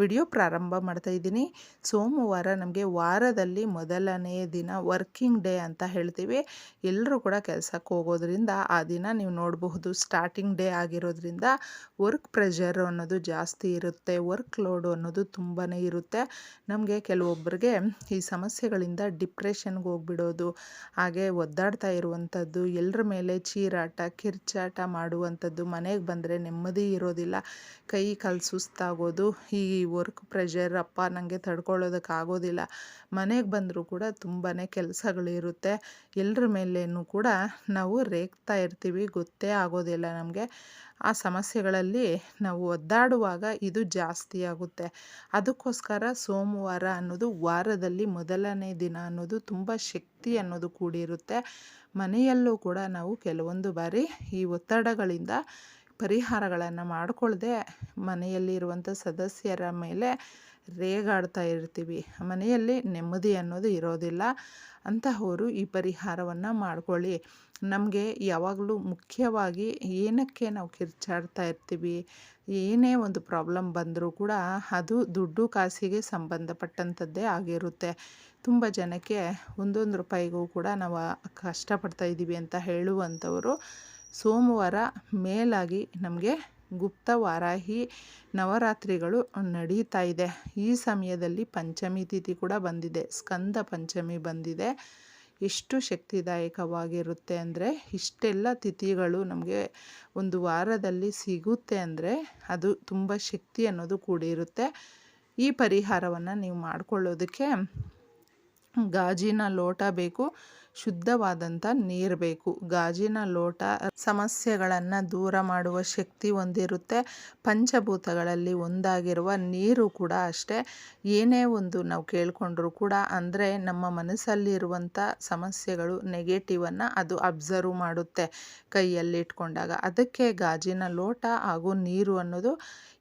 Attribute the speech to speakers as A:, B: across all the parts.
A: Video ಪ್ರಾರಂಭ ಮಾಡ್ತಾ ಇದ್ದೀನಿ. ಸೋಮವಾರ ನಮಗೆ ವಾರದಲ್ಲಿ ಮೊದಲನೇ ದಿನ ವರ್ಕಿಂಗ್ ಡೇ ಅಂತ ಹೇಳ್ತೀವಿ. ಎಲ್ಲರೂ ಕೂಡ ಕೆಲಸಕ್ಕೆ ಹೋಗೋದ್ರಿಂದ ಆ ದಿನ ನೀವು ನೋಡಬಹುದು ಸ್ಟಾರ್ಟಿಂಗ್ ಡೇ ಆಗಿರೋದ್ರಿಂದ ವರ್ಕ್ ಪ್ರೆಷರ್ ಅನ್ನೋದು ಜಾಸ್ತಿ ಇರುತ್ತೆ. ವರ್ಕ್ ಲೋಡು ಅನ್ನೋದು ತುಂಬಾ ಇರುತ್ತೆ. ನಮಗೆ ಕೆಲವೊಬ್ಬರಿಗೆ ಈ ಸಮಸ್ಯೆಗಳಿಂದ ಡಿಪ್ರೆಷನ್ಗೆ ಹೋಗ್ಬಿಡೋದು, ಹಾಗೆ ಒದ್ದಾಡ್ತಾ ಇರುವಂಥದ್ದು ಎಲ್ಲರ ಮೇಲೆ ಚೀರಾಟ, ಕಿರ್ಚಾಟ ಮಾಡುವಂಥದ್ದು ಮನೆಗೆ ಬಂದರೆ ನೆಮ್ಮದಿ ಇರೋದಿಲ್ಲ. ಕೈ ಕಾಲು ಸುಸ್ತಾಗೋದು, ಈ ವರ್ಕ್ ಪ್ರೆಷರ್ ಅಪ್ಪ ನನಗೆ ತಡ್ಕೊಳ್ಳೋದಕ್ಕಾಗೋದಿಲ್ಲ ಮನೆಗೆ ಬಂದರೂ ಕೂಡ ತುಂಬಾ ಕೆಲಸಗಳಿರುತ್ತೆ ಎಲ್ಲರ ಮೇಲೇನೂ ಕೂಡ ನಾವು ರೇಗ್ತಾ ಇರ್ತೀವಿ, ಗೊತ್ತೇ ಆಗೋದಿಲ್ಲ ನಮಗೆ. ಆ ಸಮಸ್ಯೆಗಳಲ್ಲಿ ನಾವು ಒದ್ದಾಡುವಾಗ ಇದು ಜಾಸ್ತಿ ಆಗುತ್ತೆ. ಅದಕ್ಕೋಸ್ಕರ ಸೋಮವಾರ ಅನ್ನೋದು ವಾರದಲ್ಲಿ ಮೊದಲನೇ ದಿನ ಅನ್ನೋದು ತುಂಬ ಶಕ್ತಿ ಅನ್ನೋದು ಕೂಡಿರುತ್ತೆ. ಮನೆಯಲ್ಲೂ ಕೂಡ ನಾವು ಕೆಲವೊಂದು ಬಾರಿ ಈ ಒತ್ತಡಗಳಿಂದ ಪರಿಹಾರಗಳನ್ನು ಮಾಡಿಕೊಳ್ಳದೆ ಮನೆಯಲ್ಲಿ ಇರುವಂಥ ಸದಸ್ಯರ ಮೇಲೆ ರೇಗಾಡ್ತಾ ಇರ್ತೀವಿ. ಮನೆಯಲ್ಲಿ ನೆಮ್ಮದಿ ಅನ್ನೋದು ಇರೋದಿಲ್ಲ. ಅಂತಹವರು ಈ ಪರಿಹಾರವನ್ನು ಮಾಡ್ಕೊಳ್ಳಿ. ನಮಗೆ ಯಾವಾಗಲೂ ಮುಖ್ಯವಾಗಿ ಏನಕ್ಕೆ ನಾವು ಕಿರ್ಚಾಡ್ತಾ ಇರ್ತೀವಿ, ಏನೇ ಒಂದು ಪ್ರಾಬ್ಲಮ್ ಬಂದರೂ ಕೂಡ ಅದು ದುಡ್ಡು ಕಾಸಿಗೆ ಸಂಬಂಧಪಟ್ಟಂಥದ್ದೇ ಆಗಿರುತ್ತೆ. ತುಂಬ ಜನಕ್ಕೆ ಒಂದೊಂದು ರೂಪಾಯಿಗೂ ಕೂಡ ನಾವು ಕಷ್ಟಪಡ್ತಾ ಇದ್ದೀವಿ ಅಂತ ಹೇಳುವಂಥವರು ಸೋಮವಾರ ಮೇಲಾಗಿ ನಮಗೆ ಗುಪ್ತ ವಾರಾಹಿ ನವರಾತ್ರಿಗಳು ನಡೀತಾ ಇದೆ. ಈ ಸಮಯದಲ್ಲಿ ಪಂಚಮಿ ತಿಥಿ ಕೂಡ ಬಂದಿದೆ. ಸ್ಕಂದ ಪಂಚಮಿ ಬಂದಿದೆ. ಎಷ್ಟು ಶಕ್ತಿದಾಯಕವಾಗಿರುತ್ತೆ ಅಂದರೆ ಇಷ್ಟೆಲ್ಲ ತಿಥಿಗಳು ನಮಗೆ ಒಂದು ವಾರದಲ್ಲಿ ಸಿಗುತ್ತೆ ಅಂದರೆ ಅದು ತುಂಬ ಶಕ್ತಿ ಅನ್ನೋದು ಕೂಡಿರುತ್ತೆ. ಈ ಪರಿಹಾರವನ್ನು ನೀವು ಮಾಡಿಕೊಳ್ಳೋದಕ್ಕೆ ಗಾಜಿನ ಲೋಟ ಬೇಕು. ಶುದ್ಧವಾದಂಥ ನೀರು ಬೇಕು. ಗಾಜಿನ ಲೋಟ ಸಮಸ್ಯೆಗಳನ್ನು ದೂರ ಮಾಡುವ ಶಕ್ತಿ ಹೊಂದಿರುತ್ತೆ. ಪಂಚಭೂತಗಳಲ್ಲಿ ಒಂದಾಗಿರುವ ನೀರು ಕೂಡ ಅಷ್ಟೇ. ಏನೇ ಒಂದು ನಾವು ಕೇಳಿಕೊಂಡ್ರೂ ಕೂಡ ಅಂದರೆ ನಮ್ಮ ಮನಸ್ಸಲ್ಲಿರುವಂಥ ಸಮಸ್ಯೆಗಳು ನೆಗೆಟಿವನ್ನು ಅದು ಅಬ್ಸರ್ವ್ ಮಾಡುತ್ತೆ. ಕೈಯಲ್ಲಿ ಇಟ್ಕೊಂಡಾಗ. ಅದಕ್ಕೆ ಗಾಜಿನ ಲೋಟ ಹಾಗೂ ನೀರು ಅನ್ನೋದು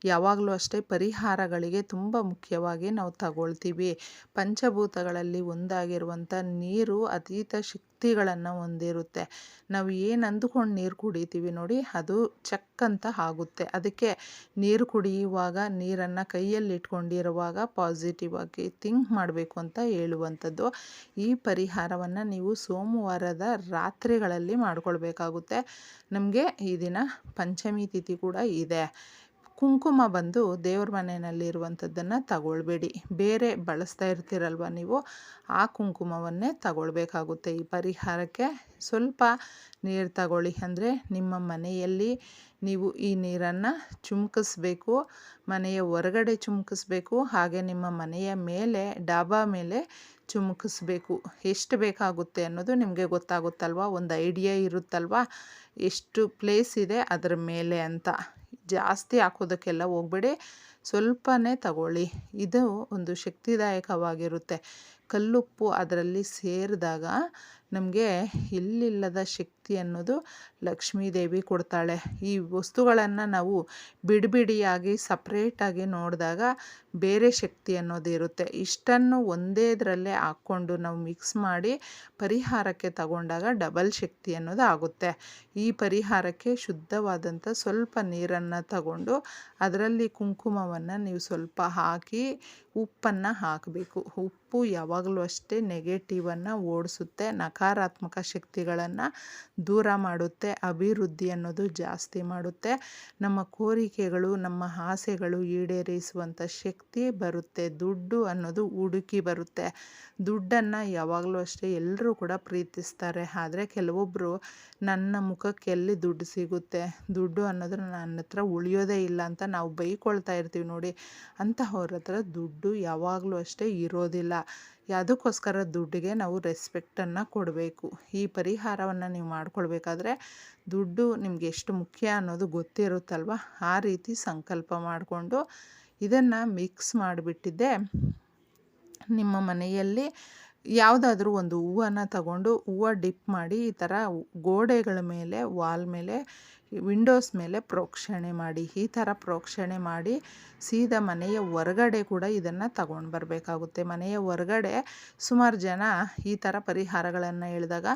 A: ಯಾವಾಗಲೂ ಅಷ್ಟೇ ಪರಿಹಾರಗಳಿಗೆ ತುಂಬ ಮುಖ್ಯವಾಗಿ ನಾವು ತಗೊಳ್ತೀವಿ. ಪಂಚಭೂತಗಳಲ್ಲಿ ಒಂದಾಗಿರುವಂಥ ನೀರು ಅತೀತ ಶಕ್ತಿಗಳನ್ನು ಹೊಂದಿರುತ್ತೆ. ನಾವು ಏನು ಅಂದುಕೊಂಡು ನೀರು ಕುಡಿತೀವಿ ನೋಡಿ, ಅದು ಚಕ್ ಅಂತ ಆಗುತ್ತೆ. ಅದಕ್ಕೆ ನೀರು ಕುಡಿಯುವಾಗ, ನೀರನ್ನು ಕೈಯಲ್ಲಿ ಇಟ್ಕೊಂಡಿರುವಾಗ ಪಾಸಿಟಿವ್ ಆಗಿ ಥಿಂಕ್ ಮಾಡಬೇಕು ಅಂತ ಹೇಳುವಂಥದ್ದು. ಈ ಪರಿಹಾರವನ್ನು ನೀವು ಸೋಮವಾರದ ರಾತ್ರಿಗಳಲ್ಲಿ ಮಾಡಿಕೊಳ್ಬೇಕಾಗುತ್ತೆ. ನಮಗೆ ಈ ದಿನ ಪಂಚಮಿ ತಿಥಿ ಕೂಡ ಇದೆ. ಕುಂಕುಮ ಬಂದು ದೇವ್ರ ಮನೆಯಲ್ಲಿರುವಂಥದ್ದನ್ನು ತಗೊಳ್ಬೇಡಿ. ಬೇರೆ ಬಳಸ್ತಾ ಇರ್ತೀರಲ್ವ ನೀವು, ಆ ಕುಂಕುಮವನ್ನೇ ತಗೊಳ್ಬೇಕಾಗುತ್ತೆ. ಈ ಪರಿಹಾರಕ್ಕೆ ಸ್ವಲ್ಪ ನೀರು ತಗೊಳ್ಳಿ. ಅಂದರೆ ನಿಮ್ಮ ಮನೆಯಲ್ಲಿ ನೀವು ಈ ನೀರನ್ನು ಚುಮ್ಕಿಸ್ಬೇಕು, ಮನೆಯ ಹೊರಗಡೆ ಚುಮ್ಕಿಸ್ಬೇಕು, ಹಾಗೆ ನಿಮ್ಮ ಮನೆಯ ಮೇಲೆ, ಡಾಬಾ ಮೇಲೆ ಚುಮುಕಿಸ್ಬೇಕು. ಎಷ್ಟು ಬೇಕಾಗುತ್ತೆ ಅನ್ನೋದು ನಿಮಗೆ ಗೊತ್ತಾಗುತ್ತಲ್ವ? ಒಂದು ಐಡಿಯಾ ಇರುತ್ತಲ್ವ? ಎಷ್ಟು ಪ್ಲೇಸ್ ಇದೆ ಅದರ ಮೇಲೆ ಅಂತ. ಜಾಸ್ತಿ ಹಾಕೋದಕ್ಕೆಲ್ಲ ಹೋಗ್ಬೇಡಿ. ಸ್ವಲ್ಪನೇ ತಗೊಳ್ಳಿ. ಇದು ಒಂದು ಶಕ್ತಿದಾಯಕವಾಗಿರುತ್ತೆ. ಕಲ್ಲುಪ್ಪು ಅದರಲ್ಲಿ ಸೇರಿದಾಗ ನಮಗೆ ಇಲ್ಲಿಲ್ಲದ ಶಕ್ತಿ ಅನ್ನೋದು ಲಕ್ಷ್ಮೀದೇವಿ ಕೊಡ್ತಾಳೆ. ಈ ವಸ್ತುಗಳನ್ನು ನಾವು ಬಿಡಿಬಿಡಿಯಾಗಿ ಸಪ್ರೇಟಾಗಿ ನೋಡಿದಾಗ ಬೇರೆ ಶಕ್ತಿ ಅನ್ನೋದು ಇರುತ್ತೆ. ಇಷ್ಟನ್ನು ಒಂದೇ ಇದರಲ್ಲೇ ಹಾಕ್ಕೊಂಡು ನಾವು ಮಿಕ್ಸ್ ಮಾಡಿ ಪರಿಹಾರಕ್ಕೆ ತಗೊಂಡಾಗ ಡಬಲ್ ಶಕ್ತಿ ಅನ್ನೋದು ಆಗುತ್ತೆ. ಈ ಪರಿಹಾರಕ್ಕೆ ಶುದ್ಧವಾದಂಥ ಸ್ವಲ್ಪ ನೀರನ್ನು ತಗೊಂಡು ಅದರಲ್ಲಿ ಕುಂಕುಮವನ್ನು ನೀವು ಸ್ವಲ್ಪ ಹಾಕಿ ಉಪ್ಪನ್ನು ಹಾಕಬೇಕು. ಉಪ್ಪು ಯಾವಾಗಲೂ ಅಷ್ಟೇ ನೆಗೆಟಿವನ್ನು ಓಡಿಸುತ್ತೆ, ನಕಾರಾತ್ಮಕ ಶಕ್ತಿಗಳನ್ನು ದೂರ ಮಾಡುತ್ತೆ, ಅಭಿವೃದ್ಧಿ ಅನ್ನೋದು ಜಾಸ್ತಿ ಮಾಡುತ್ತೆ. ನಮ್ಮ ಕೋರಿಕೆಗಳು, ನಮ್ಮ ಆಸೆಗಳು ಈಡೇರಿಸುವಂಥ ಶಕ್ತಿ ಬರುತ್ತೆ, ದುಡ್ಡು ಅನ್ನೋದು ಹುಡುಕಿ ಬರುತ್ತೆ. ದುಡ್ಡನ್ನು ಯಾವಾಗಲೂ ಅಷ್ಟೇ ಎಲ್ಲರೂ ಕೂಡ ಪ್ರೀತಿಸ್ತಾರೆ, ಆದರೆ ಕೆಲವೊಬ್ಬರು ನನ್ನ ಮುಖಕ್ಕೆ ಎಲ್ಲಿ ದುಡ್ಡು ಸಿಗುತ್ತೆ, ದುಡ್ಡು ಅನ್ನೋದು ನನ್ನ ಹತ್ರ ಉಳಿಯೋದೇ ಇಲ್ಲ ಅಂತ ನಾವು ಬೈಕೊಳ್ತಾ ಇರ್ತೀವಿ ನೋಡಿ. ಅಂತಹವ್ರ ಹತ್ರ ದುಡ್ಡು ಯಾವಾಗಲೂ ಅಷ್ಟೇ ಇರೋದಿಲ್ಲ. ಅದಕ್ಕೋಸ್ಕರ ದುಡ್ಡಿಗೆ ನಾವು ರೆಸ್ಪೆಕ್ಟನ್ನು ಕೊಡಬೇಕು. ಈ ಪರಿಹಾರವನ್ನು ನೀವು ಮಾಡ್ಕೊಳ್ಬೇಕಾದ್ರೆ ದುಡ್ಡು ನಿಮಗೆ ಎಷ್ಟು ಮುಖ್ಯ ಅನ್ನೋದು ಗೊತ್ತಿರುತ್ತಲ್ವ? ಆ ರೀತಿ ಸಂಕಲ್ಪ ಮಾಡಿಕೊಂಡು ಇದನ್ನು ಮಿಕ್ಸ್ ಮಾಡಿಬಿಟ್ಟಿದ್ದೆ. ನಿಮ್ಮ ಮನೆಯಲ್ಲಿ ಯಾವುದಾದ್ರೂ ಒಂದು ಹೂವನ್ನು ತಗೊಂಡು ಹೂವು ಡಿಪ್ ಮಾಡಿ ಈ ಥರ ಗೋಡೆಗಳ ಮೇಲೆ ವಾಲ್ ಮೇಲೆ ವಿಂಡೋಸ್ ಮೇಲೆ ಪ್ರೋಕ್ಷಣೆ ಮಾಡಿ, ಈ ಥರ ಪ್ರೋಕ್ಷಣೆ ಮಾಡಿ ಸೀದಾ ಮನೆಯ ಹೊರಗಡೆ ಕೂಡ ಇದನ್ನು ತಗೊಂಡು ಬರಬೇಕಾಗುತ್ತೆ. ಮನೆಯ ಹೊರಗಡೆ ಸುಮಾರು ಜನ ಈ ಥರ ಪರಿಹಾರಗಳನ್ನು ಹೇಳಿದಾಗ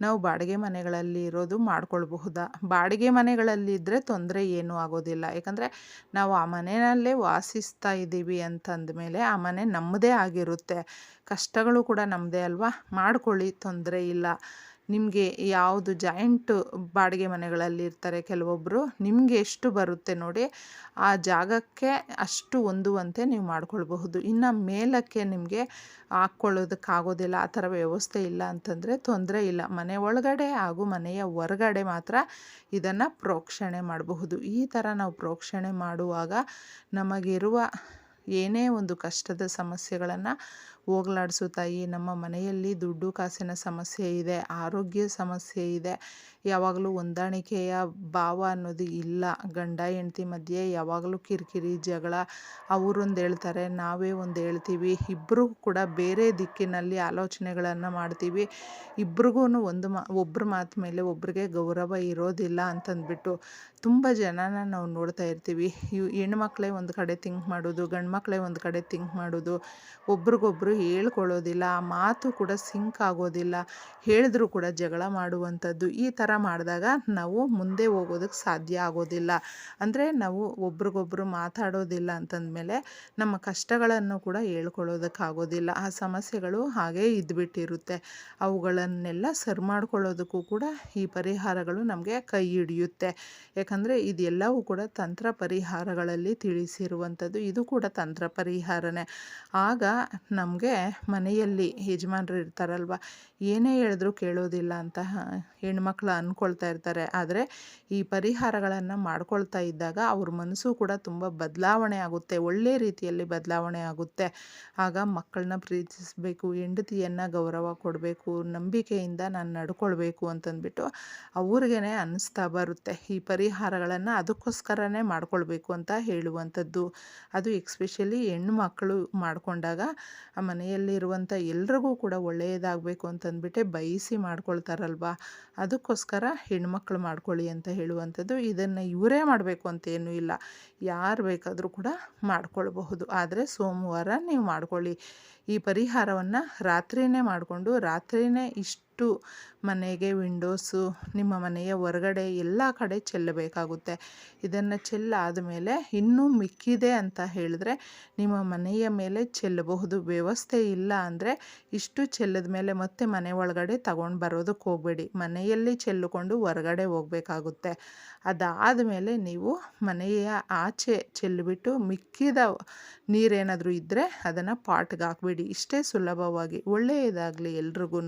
A: ನಾವು ಬಾಡಿಗೆ ಮನೆಗಳಲ್ಲಿ ಇರೋದು ಮಾಡ್ಕೊಳ್ಬಹುದಾ? ಬಾಡಿಗೆ ಮನೆಗಳಲ್ಲಿ ಇದ್ದರೆ ತೊಂದರೆ ಏನೂ ಆಗೋದಿಲ್ಲ. ಯಾಕಂದರೆ ನಾವು ಆ ಮನೆಯಲ್ಲೇ ವಾಸಿಸ್ತಾ ಇದ್ದೀವಿ ಅಂತಂದಮೇಲೆ ಆ ಮನೆ ನಮ್ಮದೇ ಆಗಿರುತ್ತೆ. ಕಷ್ಟಗಳು ಕೂಡ ನಮ್ಮದೇ ಅಲ್ವಾ? ಮಾಡ್ಕೊಳ್ಳಿ, ತೊಂದರೆ ಇಲ್ಲ. ನಿಮಗೆ ಯಾವುದು ಜಾಯಿಂಟು ಬಾಡಿಗೆ ಮನೆಗಳಲ್ಲಿ ಇರ್ತಾರೆ ಕೆಲವೊಬ್ಬರು ನಿಮಗೆ ಎಷ್ಟು ಬರುತ್ತೆ ನೋಡಿ, ಆ ಜಾಗಕ್ಕೆ ಅಷ್ಟು ಹೊಂದುವಂತೆ ನೀವು ಮಾಡ್ಕೊಳ್ಬಹುದು. ಇನ್ನು ಮೇಲಕ್ಕೆ ನಿಮಗೆ ಹಾಕ್ಕೊಳ್ಳೋದಕ್ಕಾಗೋದಿಲ್ಲ, ಆ ಥರ ವ್ಯವಸ್ಥೆ ಇಲ್ಲ ಅಂತಂದರೆ ತೊಂದರೆ ಇಲ್ಲ. ಮನೆ ಒಳಗಡೆ ಹಾಗೂ ಮನೆಯ ಹೊರಗಡೆ ಮಾತ್ರ ಇದನ್ನು ಪ್ರೋಕ್ಷಣೆ ಮಾಡಬಹುದು. ಈ ಥರ ನಾವು ಪ್ರೋಕ್ಷಣೆ ಮಾಡುವಾಗ ನಮಗಿರುವ ಏನೇ ಒಂದು ಕಷ್ಟದ ಸಮಸ್ಯೆಗಳನ್ನು ಹೋಗ್ಲಾಡ್ಸು ತಾಯಿ ನಮ್ಮ ಮನೆಯಲ್ಲಿ ದುಡ್ಡು ಕಾಸಿನ ಸಮಸ್ಯೆ ಇದೆ, ಆರೋಗ್ಯ ಸಮಸ್ಯೆ ಇದೆ, ಯಾವಾಗಲೂ ಹೊಂದಾಣಿಕೆಯ ಭಾವ ಅನ್ನೋದು ಇಲ್ಲ. ಗಂಡ, ಹೆಂಡತಿ ಮಧ್ಯೆ ಯಾವಾಗಲೂ ಕಿರಿಕಿರಿ, ಜಗಳ, ಅವರೊಂದು ಹೇಳ್ತಾರೆ, ನಾವೇ ಒಂದು ಹೇಳ್ತೀವಿ. ಇಬ್ಬರೂ ಕೂಡ ಬೇರೆ ದಿಕ್ಕಿನಲ್ಲಿ ಆಲೋಚನೆಗಳನ್ನು ಮಾಡ್ತೀವಿ. ಇಬ್ರಿಗೂ ಒಂದು ಮಾ ಒಬ್ಬರ ಮಾತು ಮೇಲೆ ಒಬ್ರಿಗೆ ಗೌರವ ಇರೋದಿಲ್ಲ ಅಂತಂದ್ಬಿಟ್ಟು ತುಂಬ ಜನನ ನಾವು ನೋಡ್ತಾ ಇರ್ತೀವಿ. ಹೆಣ್ಮಕ್ಳೇ ಒಂದು ಕಡೆ ಥಿಂಕ್ ಮಾಡೋದು ಗಂಡು ಮಕ್ಕಳೇ ಒಂದು ಕಡೆ ಥಿಂಕ್ ಮಾಡೋದು, ಒಬ್ರಿಗೊಬ್ರು ಹೇಳ್ಕೊಳ್ಳೋದಿಲ್ಲ, ಆ ಮಾತು ಕೂಡ ಸಿಂಕ್ ಆಗೋದಿಲ್ಲ, ಹೇಳಿದ್ರೂ ಕೂಡ ಜಗಳ ಮಾಡುವಂಥದ್ದು ಈ ಥರ ಮಾಡಿದಾಗ ನಾವು ಮುಂದೆ ಹೋಗೋದಕ್ಕೆ ಸಾಧ್ಯ ಆಗೋದಿಲ್ಲ. ಅಂದರೆ ನಾವು ಒಬ್ರಿಗೊಬ್ರು ಮಾತಾಡೋದಿಲ್ಲ ಅಂತಂದಮೇಲೆ ನಮ್ಮ ಕಷ್ಟಗಳನ್ನು ಕೂಡ ಹೇಳ್ಕೊಳ್ಳೋದಕ್ಕಾಗೋದಿಲ್ಲ. ಆ ಸಮಸ್ಯೆಗಳು ಹಾಗೇ ಇದ್ಬಿಟ್ಟಿರುತ್ತೆ. ಅವುಗಳನ್ನೆಲ್ಲ ಸರಿ ಮಾಡ್ಕೊಳ್ಳೋದಕ್ಕೂ ಕೂಡ ಈ ಪರಿಹಾರಗಳು ನಮಗೆ ಕೈ ಹಿಡಿಯುತ್ತೆ. ಯಾಕಂದರೆ ಇದೆಲ್ಲವೂ ಕೂಡ ತಂತ್ರ ಪರಿಹಾರಗಳಲ್ಲಿ ತಿಳಿಸಿರುವಂಥದ್ದು. ಇದು ಕೂಡ ತಂತ್ರ ಪರಿಹಾರನೇ. ಆಗ ನಮಗೆ ಮನೆಯಲ್ಲಿ ಯಜಮಾನ್ರು ಇರ್ತಾರಲ್ವ, ಏನೇ ಹೇಳಿದ್ರು ಕೇಳೋದಿಲ್ಲ ಅಂತ ಹೆಣ್ಮಕ್ಳು ಅಂದ್ಕೊಳ್ತಾ ಇರ್ತಾರೆ. ಆದರೆ ಈ ಪರಿಹಾರಗಳನ್ನು ಮಾಡ್ಕೊಳ್ತಾ ಇದ್ದಾಗ ಅವ್ರ ಮನಸ್ಸು ಕೂಡ ತುಂಬ ಬದಲಾವಣೆ ಆಗುತ್ತೆ ಒಳ್ಳೆಯ ರೀತಿಯಲ್ಲಿ ಬದಲಾವಣೆ ಆಗುತ್ತೆ. ಆಗ ಮಕ್ಕಳನ್ನ ಪ್ರೀತಿಸಬೇಕು, ಹೆಂಡತಿಯನ್ನು ಗೌರವ ಕೊಡಬೇಕು, ನಂಬಿಕೆಯಿಂದ ನಾನು ನಡ್ಕೊಳ್ಬೇಕು ಅಂತಂದ್ಬಿಟ್ಟು ಅವ್ರಿಗೇ ಅನ್ನಿಸ್ತಾ ಬರುತ್ತೆ. ಈ ಪರಿಹಾರಗಳನ್ನು ಅದಕ್ಕೋಸ್ಕರನೇ ಮಾಡ್ಕೊಳ್ಬೇಕು ಅಂತ ಹೇಳುವಂಥದ್ದು. ಅದು ಎಕ್ಸ್ಪೆಷಲಿ ಹೆಣ್ಣು ಮಕ್ಕಳು ಮಾಡಿಕೊಂಡಾಗ ಮನೆಯಲ್ಲಿರುವಂಥ ಎಲ್ರಿಗೂ ಕೂಡ ಒಳ್ಳೆಯದಾಗಬೇಕು ಅಂತಂದ್ಬಿಟ್ಟೆ ಬಯಸಿ ಮಾಡ್ಕೊಳ್ತಾರಲ್ವಾ? ಅದಕ್ಕೋಸ್ಕರ ಹೆಣ್ಮಕ್ಳು ಮಾಡ್ಕೊಳ್ಳಿ ಅಂತ ಹೇಳುವಂಥದ್ದು. ಇದನ್ನು ಇವರೇ ಮಾಡಬೇಕು ಅಂತೇನೂ ಇಲ್ಲ. ಯಾರು ಬೇಕಾದರೂ ಕೂಡ ಮಾಡ್ಕೊಳ್ಬಹುದು. ಆದರೆ ಸೋಮವಾರ ನೀವು ಮಾಡ್ಕೊಳ್ಳಿ. ಈ ಪರಿಹಾರವನ್ನು ರಾತ್ರಿಯೇ ಮಾಡಿಕೊಂಡು ರಾತ್ರಿಯೇ ಇಷ್ಟು ಮನೆಗೆ ವಿಂಡೋಸು ನಿಮ್ಮ ಮನೆಯ ಹೊರಗಡೆ ಎಲ್ಲ ಕಡೆ ಚೆಲ್ಲಬೇಕಾಗುತ್ತೆ. ಇದನ್ನು ಚೆಲ್ಲಾದ ಮೇಲೆ ಇನ್ನೂ ಮಿಕ್ಕಿದೆ ಅಂತ ಹೇಳಿದ್ರೆ ನಿಮ್ಮ ಮನೆಯ ಮೇಲೆ ಚೆಲ್ಲಬಹುದು. ವ್ಯವಸ್ಥೆ ಇಲ್ಲ ಅಂದರೆ ಇಷ್ಟು ಚೆಲ್ಲದ ಮೇಲೆ ಮತ್ತೆ ಮನೆ ಒಳಗಡೆ ತಗೊಂಡು ಬರೋದಕ್ಕೆ ಹೋಗಬೇಡಿ. ಮನೆಯಲ್ಲಿ ಚೆಲ್ಲಿಕೊಂಡು ಹೊರಗಡೆ ಹೋಗಬೇಕಾಗುತ್ತೆ. ಅದಾದ ಮೇಲೆ ನೀವು ಮನೆಯ ಆಚೆ ಚೆಲ್ಲಿಬಿಟ್ಟು ಮಿಕ್ಕಿದ ನೀರೇನಾದರೂ ಇದ್ದರೆ ಅದನ್ನು ಪಾಟ್ಗೆ ಹಾಕ್ಬಿಡಿ. ಇಷ್ಟೇ ಸುಲಭವಾಗಿ ಒಳ್ಳೆಯದಾಗಲಿ ಎಲ್ರಿಗೂ